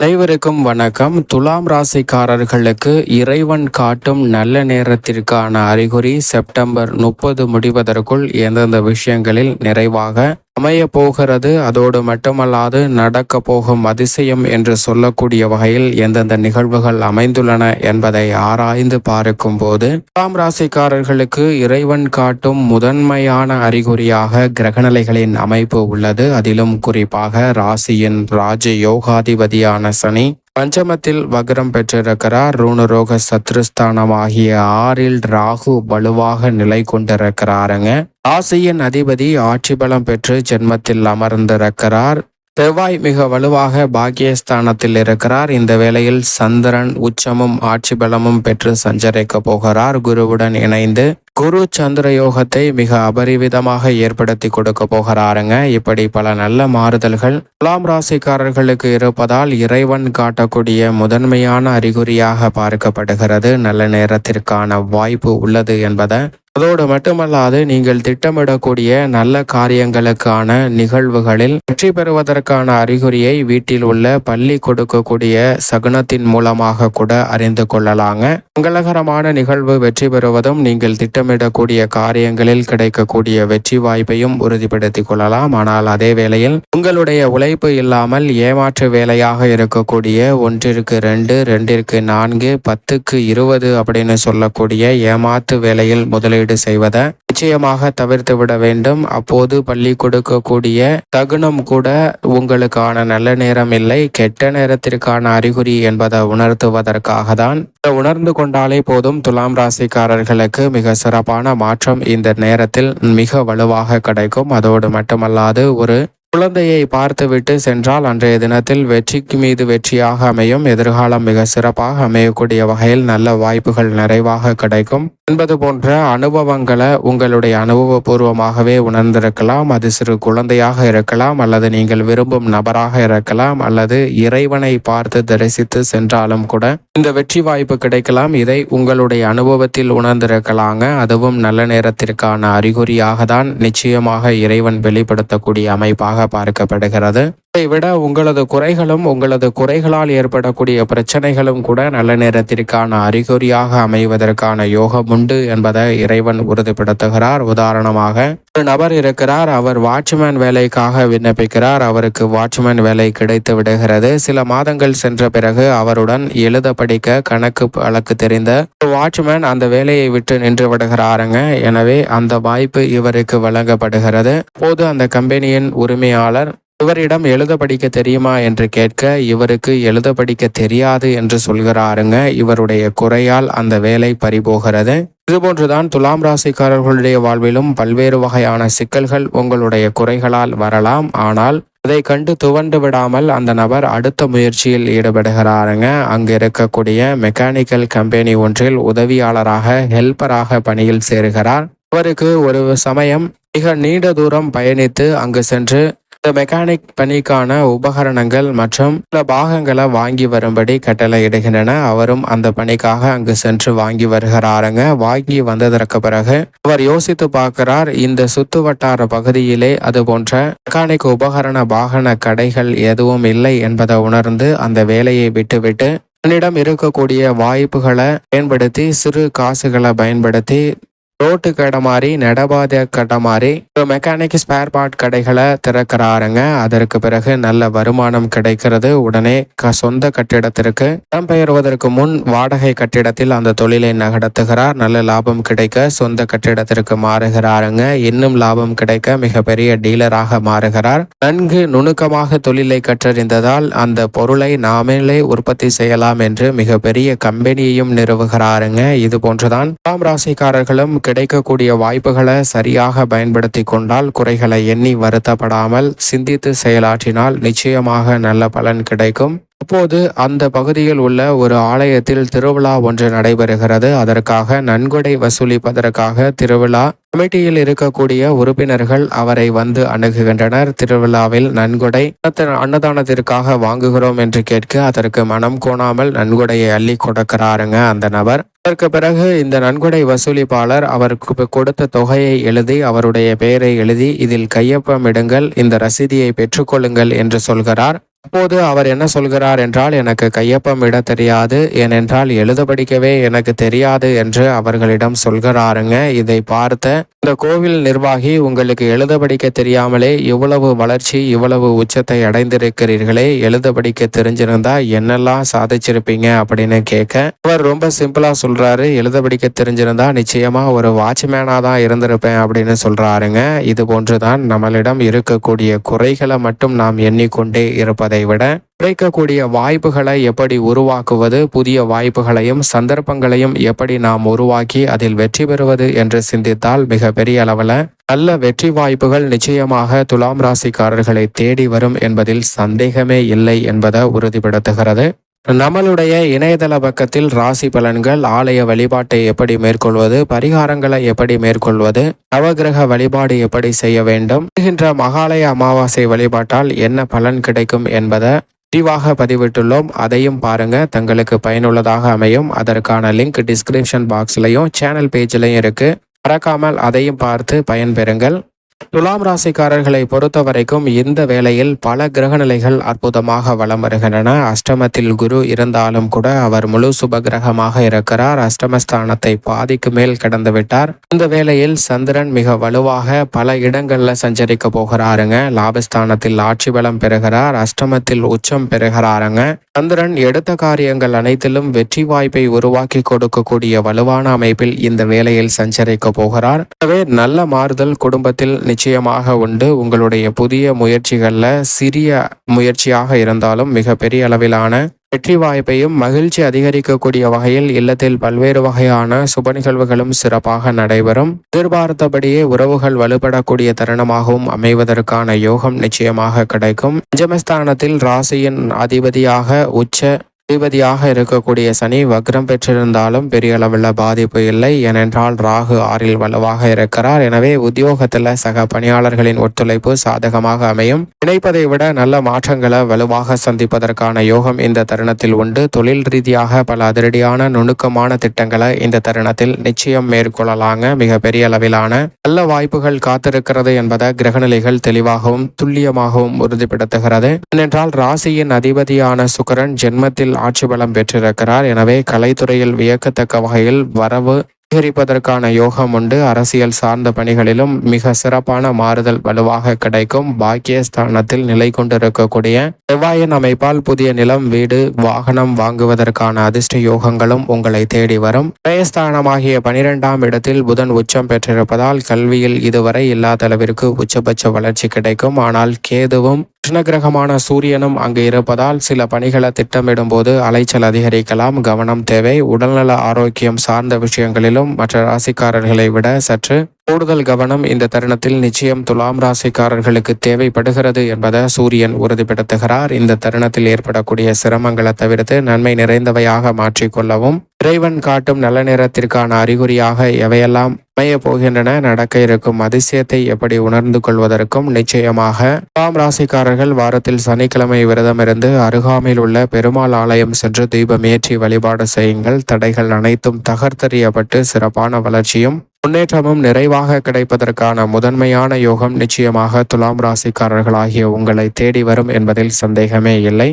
அனைவருக்கும் வணக்கம். துலாம் ராசிக்காரர்களுக்கு இறைவன் காட்டும் நல்ல நேரத்திற்கான அறிகுறி செப்டம்பர் முப்பது முடிவதற்குள் எந்தெந்த விஷயங்களில் நிறைவாக அமைய போகிறது அதோடு மட்டுமல்லாது நடக்க போகும் அதிசயம் என்று சொல்லக்கூடிய வகையில் எந்தெந்த நிகழ்வுகள் அமைந்துள்ளன என்பதை ஆராய்ந்து பார்க்கும் போது துலாம் ராசிக்காரர்களுக்கு இறைவன் காட்டும் முதன்மையான அறிகுறியாக கிரகநிலைகளின் அமைப்பு உள்ளது. அதிலும் குறிப்பாக ராசியின் ராஜ யோகாதிபதியான சனி பஞ்சமத்தில் வக்ரம் பெற்றிருக்கிறார் ரூணரோக சத்ருஸ்தானம் ஆகிய ஆறில் ராகு வலுவாக நிலை கொண்டிருக்கிறாருங்க ராசியின் அதிபதி ஆட்சி பலம் பெற்று ஜென்மத்தில் அமர்ந்திருக்கிறார் செவ்வாய் மிக வலுவாக பாக்கியஸ்தானத்தில் இருக்கிறார். இந்த வேளையில் சந்திரன் உச்சமும் ஆட்சி பலமும் பெற்று சஞ்சரிக்க போகிறார். குருவுடன் இணைந்து குரு சந்திர யோகத்தை மிக அபரிவிதமாக ஏற்படுத்தி கொடுக்க போகிறாருங்க. இப்படி பல நல்ல மாறுதல்கள் துலாம் ராசிக்காரர்களுக்கு இருப்பதால் இறைவன் காட்டக்கூடிய முதன்மையான அறிகுறியாக பார்க்கப்படுகிறது. நல்ல நேரத்திற்கான வாய்ப்பு உள்ளது என்பதை அதோடு மட்டுமல்லாது நீங்கள் திட்டமிடக்கூடிய நல்ல காரியங்களுக்கான நிகழ்வுகளில் வெற்றி பெறுவதற்கான அறிகுறியை வீட்டில் உள்ள பள்ளி கொடுக்கக்கூடிய சகுனத்தின் மூலமாக கூட அறிந்து கொள்ளலாங்க. மங்களகரமான நிகழ்வு வெற்றி பெறுவதும் நீங்கள் திட்டமிடக்கூடிய காரியங்களில் கிடைக்கக்கூடிய வெற்றி வாய்ப்பையும் உறுதிப்படுத்திக் கொள்ளலாம். ஆனால் அதே வேளையில் உங்களுடைய உழைப்பு இல்லாமல் ஏமாற்று வேலையாக இருக்கக்கூடிய ஒன்றிற்கு ரெண்டு ரெண்டிற்கு நான்கு பத்துக்கு இருபது அப்படின்னு சொல்லக்கூடிய ஏமாற்று வேலையில் முதலீடு முதலீடு செய்வதை நிச்சயமாக தவிர்த்து விட வேண்டும். அப்போது பள்ளி கொடுக்கக்கூடிய தகுனம் கூட உங்களுக்கான நல்ல நேரம் இல்லை. கெட்ட நேரத்திற்கான அறிகுறி என்பதை உணர்த்துவதற்காக தான் உணர்ந்து கொண்டாலே போதும். துலாம் ராசிக்காரர்களுக்கு மிக சிறப்பான மாற்றம் இந்த நேரத்தில் மிக வலுவாக கிடைக்கும். அதோடு மட்டுமல்லாது ஒரு குழந்தையை பார்த்துவிட்டு சென்றால் அன்றைய தினத்தில் வெற்றிக்கு மீது வெற்றியாக அமையும். எதிர்காலம் மிக சிறப்பாக அமையக்கூடிய வகையில் நல்ல வாய்ப்புகள் நிறைவாக கிடைக்கும். என்பது போன்ற அனுபவங்களை உங்களுடைய அனுபவபூர்வமாகவே உணர்ந்திருக்கலாம். அது சிறு குழந்தையாக இருக்கலாம் அல்லது நீங்கள் விரும்பும் நபராக இருக்கலாம் அல்லது இறைவனை பார்த்து தரிசித்து சென்றாலும் கூட இந்த வெற்றி வாய்ப்பு கிடைக்கலாம். இதை உங்களுடைய அனுபவத்தில் உணர்ந்திருக்கலாங்க. அதுவும் நல்ல நேரத்திற்கான அறிகுறியாக தான் நிச்சயமாக இறைவன் வெளிப்படுத்தக்கூடிய அமைப்பாக பார்க்கப்படுகிறது. இதை விட உங்களது குறைகளும் உங்களது குறைகளால் ஏற்படக்கூடிய பிரச்சனைகளும் கூட நல்ல நேரத்திற்கான அறிகுறியாக அமைவதற்கான யோகம் உண்டு என்பதை இறைவன் உறுதிப்படுத்துகிறார். உதாரணமாக ஒரு நபர் இருக்கிறார் அவர் வாட்ச்மேன் வேலைக்காக விண்ணப்பிக்கிறார் அவருக்கு வாட்ச்மேன் வேலை கிடைத்து விடுகிறது. சில மாதங்கள் சென்ற பிறகு அவருடன் எழுத படிக்க கணக்கு வழக்கு தெரிந்த வாட்ச்மேன் அந்த வேலையை விட்டு நின்று விடுகிறாருங்க. எனவே அந்த வாய்ப்பு இவருக்கு வழங்கப்படுகிறது. போது அந்த கம்பெனியின் உரிமையாளர் இவரிடம் எழுத படிக்க தெரியுமா என்று கேட்க இவருக்கு எழுத படிக்க தெரியாது என்று சொல்கிறாருங்க. இவருடைய குறையால் அந்த வேலை பறிபோகிறது. இதுபோன்றுதான் துலாம் ராசிக்காரர்களுடைய வாழ்விலும் பல்வேறு வகையான சிக்கல்கள் உங்களுடைய குறைகளால் வரலாம். ஆனால் அதை கண்டு துவண்டு விடாமல் அந்த நபர் அடுத்த முயற்சியில் ஈடுபடுகிறாருங்க. அங்கு இருக்கக்கூடிய மெக்கானிக்கல் கம்பெனி ஒன்றில் உதவியாளராக ஹெல்ப்பராக பணியில் சேருகிறார். அவருக்கு ஒரு சமயம் மிக நீண்ட தூரம் பயணித்து அங்கு சென்று இந்த மெக்கானிக் பணிக்கான உபகரணங்கள் மற்றும் சில பாகங்களை வாங்கி வரும்படி கட்டளை இடுகின்றன. அவரும் அந்த பணிக்காக அங்கு சென்று வாங்கி வருகிறாருங்க. வாங்கி வந்ததற்கு பிறகு அவர் யோசித்து பார்க்கிறார் இந்த சுத்து வட்டார பகுதியிலே அது போன்ற மெக்கானிக் உபகரண வாகன கடைகள் எதுவும் இல்லை என்பதை உணர்ந்து அந்த வேலையை விட்டுவிட்டு தன்னிடம் இருக்கக்கூடிய வாய்ப்புகளை பயன்படுத்தி சிறு காசுகளை பயன்படுத்தி ரோட்டு கடை மாதிரி நடபாதை கடை மாதிரி மெக்கானிக் ஸ்பேர் பார்ட் கடைகளை திறக்கிறாருங்க. அதற்கு பிறகு நல்ல வருமானம் கிடைக்கிறது. உடனே சொந்த கட்டிடத்திற்கு இடம்பெயர்வதற்கு முன் வாடகை கட்டிடத்தில் அந்த தொழிலை நடத்துகிறார் நல்ல லாபம் கிடைக்க சொந்த கட்டிடத்திற்கு மாறுகிறாருங்க. இன்னும் லாபம் கிடைக்க மிகப்பெரிய டீலராக மாறுகிறார். நன்கு நுணுக்கமாக தொழிலை கற்றறிந்ததால் அந்த பொருளை நாமளே உற்பத்தி செய்யலாம் என்று மிகப்பெரிய கம்பெனியையும் நிறுவுகிறாருங்க. இது போன்றுதான் ராசிக்காரர்களும் கிடைக்கக்கூடிய வாய்ப்புகளை சரியாக பயன்படுத்தி கொண்டால் குறைகளை எண்ணி வருத்தப்படாமல் சிந்தித்து செயலாற்றினால் நிச்சயமாக நல்ல பலன் கிடைக்கும். அப்போது அந்த பகுதியில் உள்ள ஒரு ஆலயத்தில் திருவிழா ஒன்று நடைபெறுகிறது. அதற்காக நன்கொடை வசூலிப்பதற்காக திருவிழா கமிட்டியில் இருக்கக்கூடிய உறுப்பினர்கள் அவரை வந்து அணுகுகின்றனர். திருவிழாவில் நன்கொடை அன்னதானத்திற்காக வாங்குகிறோம் என்று கேட்க அதற்கு மனம் கோணாமல் நன்கொடையை அள்ளி கொடுக்கிறாருங்க அந்த நபர். அதற்கு பிறகு இந்த நன்கொடை வசூலிப்பாளர் அவருக்கு கொடுத்த தொகையை எழுதி அவருடைய பெயரை எழுதி இதில் கையொப்பமிடுங்கள் இந்த ரசீதியை பெற்றுக்கொள்ளுங்கள் என்று சொல்கிறார். அப்போது அவர் என்ன சொல்கிறார் என்றால் எனக்கு கையொப்பம் இட தெரியாது. ஏனென்றால் எழுத படிக்கவே எனக்கு தெரியாது என்று அவர்களிடம் சொல்கிறாருங்க. இதை பார்த்த இந்த கோவில் நிர்வாகி உங்களுக்கு எழுத படிக்க தெரியாமலே இவ்வளவு வளர்ச்சி இவ்வளவு உச்சத்தை அடைந்திருக்கிறீர்களே. எழுத படிக்க தெரிஞ்சிருந்தா என்னெல்லாம் சாதிச்சிருப்பீங்க? அப்படின்னு கேட்க அவர் ரொம்ப சிம்பிளா சொல்றாரு. எழுத படிக்க தெரிஞ்சிருந்தா நிச்சயமா ஒரு வாட்ச்மேனா தான் இருந்திருப்பேன் அப்படின்னு சொல்றாருங்க. இது போன்றுதான் நம்மளிடம் இருக்கக்கூடிய குறைகளை மட்டும் நாம் எண்ணிக்கொண்டே இருப்பது. விட கிடைக்கக்கூடிய வாய்ப்புகளை எப்படி உருவாக்குவது புதிய வாய்ப்புகளையும் சந்தர்ப்பங்களையும் எப்படி நாம் உருவாக்கி அதில் வெற்றி பெறுவது என்று சிந்தித்தால் மிக பெரிய அளவில் நல்ல வெற்றி வாய்ப்புகள் நிச்சயமாக துலாம் ராசிக்காரர்களை தேடி வரும் என்பதில் சந்தேகமே இல்லை என்பதை உறுதிப்படுத்துகிறது. நம்மளுடைய இணையதள பக்கத்தில் ராசி பலன்கள் ஆலய வழிபாட்டை எப்படி மேற்கொள்வது பரிகாரங்களை எப்படி மேற்கொள்வது நவகிரக வழிபாடு எப்படி செய்ய வேண்டும் வருகின்ற மகாலய அமாவாசை வழிபாட்டால் என்ன பலன் கிடைக்கும் என்பதை விரிவாக பதிவிட்டுள்ளோம். அதையும் பாருங்க. தங்களுக்கு பயனுள்ளதாக அமையும். அதற்கான லிங்க் டிஸ்கிரிப்ஷன் பாக்ஸ்லையும் சேனல் பேஜ்லையும் இருக்கு. மறக்காமல் அதையும் பார்த்து பயன்பெறுங்கள். துலாம் ராசிக்காரர்களை பொறுத்த வரைக்கும் இந்த வேளையில் பல கிரகநிலைகள் அற்புதமாக வலம் வருகின்றன. அஷ்டமத்தில் குரு இருந்தாலும் கூட அவர் முழு சுப கிரகமாக இருக்கிறார். அஷ்டமஸ்தானத்தை பாதிக்கு மேல் கடந்து விட்டார். இந்த வேளையில் சந்திரன் மிக வலுவாக பல இடங்கள்ல சஞ்சரிக்க போகிறாருங்க. லாபஸ்தானத்தில் ஆட்சி பலம் பெறுகிறார். அஷ்டமத்தில் உச்சம் பெறுகிறாருங்க. சந்திரன் எடுத்த காரியங்கள் அனைத்திலும் வெற்றி வாய்ப்பை உருவாக்கி கொடுக்கக்கூடிய வலுவான அமைப்பில் இந்த வேளையில் சஞ்சரிக்க போகிறார். எனவே நல்ல மாறுதல் குடும்பத்தில் நிச்சயமாக உண்டு. உங்களுடைய புதிய முயற்சிகளில் சிறிய முயற்சியாக இருந்தாலும் மிக பெரிய அளவிலான வெற்றி வாய்ப்பையும் மகிழ்ச்சி அதிகரிக்கக்கூடிய வகையில் இல்லத்தில் பல்வேறு வகையான சுப நிகழ்வுகளும் சிறப்பாக நடைபெறும். எதிர்பார்த்தபடியே உறவுகள் வலுப்படக்கூடிய தருணமாகவும் அமைவதற்கான யோகம் நிச்சயமாக கிடைக்கும். பஞ்சமஸ்தானத்தில் ராசியின் அதிபதியாக உச்ச அதிபதியாக இருக்கக்கூடிய சனி வக்ரம் பெற்றிருந்தாலும் பெரிய அளவில் பாதிப்பு இல்லை. ஏனென்றால் ராகு ஆறில் வலுவாக இருக்கிறார். எனவே உத்தியோகத்தில் சக பணியாளர்களின் ஒத்துழைப்பு சாதகமாக அமையும். நினைப்பதை விட நல்ல மாற்றங்களை வலுவாக சந்திப்பதற்கான யோகம் இந்த தருணத்தில் உண்டு. தொழில் ரீதியாக பல அதிரடியான நுணுக்கமான திட்டங்களை இந்த தருணத்தில் நிச்சயம் மேற்கொள்ளலாங்க. மிக பெரிய அளவிலான நல்ல வாய்ப்புகள் காத்திருக்கிறது என்பதை கிரகநிலைகள் தெளிவாகவும் துல்லியமாகவும் உறுதிப்படுத்துகிறது. ஏனென்றால் ராசியின் அதிபதியான சுக்கரன் ஜென்மத்தில் ஆட்சி பலம் பெற்றிருக்கிறார். எனவே கலைத்துறையில் வியக்கத்தக்க வகையில் வரவு அதிகரிப்பதற்கான யோகம் உண்டு. அரசியல் சார்ந்த பணிகளிலும் மிக சிறப்பான மாறுதல் வலுவாக கிடைக்கும். பாக்கியஸ்தானத்தில் நிலை கொண்டிருக்கக்கூடிய செவ்வாயின் அமைப்பால் புதிய நிலம் வீடு வாகனம் வாங்குவதற்கான அதிர்ஷ்ட யோகங்களும் உங்களை தேடி வரும். பிரயஸ்தானமாகிய பனிரெண்டாம் இடத்தில் புதன் உச்சம் பெற்றிருப்பதால் கல்வியில் இதுவரை இல்லாத அளவிற்கு உச்சபட்ச வளர்ச்சி கிடைக்கும். ஆனால் கேதுவும் கிருஷ்ணகிரகமான சூரியனும் அங்கு இருப்பதால் சில பணிகளை திட்டமிடும் போது அலைச்சல் அதிகரிக்கலாம் கவனம் தேவை. உடல்நல ஆரோக்கியம் சார்ந்த விஷயங்களிலும் மற்ற ராசிக்காரர்களை விட சற்று கூடுதல் கவனம் இந்த தருணத்தில் நிச்சயம் துலாம் ராசிக்காரர்களுக்கு தேவைப்படுகிறது என்பதை சூரியன் உறுதிப்படுத்துகிறார். இந்த தருணத்தில் ஏற்படக்கூடிய சிரமங்களை தவிர்த்து நன்மை நிறைந்தவையாக மாற்றிக்கொள்ளவும் இறைவன் காட்டும் நல்ல நேரத்திற்கான அறிகுறியாக எவையெல்லாம் அமைய போகின்றன நடக்க இருக்கும் அதிசயத்தை எப்படி உணர்ந்து கொள்வதற்கும் நிச்சயமாக. துலாம் ராசிக்காரர்கள் வாரத்தில் சனிக்கிழமை விரதமிருந்து அருகாமையில் உள்ள பெருமாள் ஆலயம் சென்று தீபம் ஏற்றி வழிபாடு செய்யுங்கள். தடைகள் அனைத்தும் தகர்த்தெறியப்பட்டு சிறப்பான வளர்ச்சியும் முன்னேற்றமும் நிறைவாக கிடைப்பதற்கான முதன்மையான யோகம் நிச்சயமாக துலாம் ராசிக்காரர்களாகிய உங்களை தேடி வரும் என்பதில் சந்தேகமே இல்லை.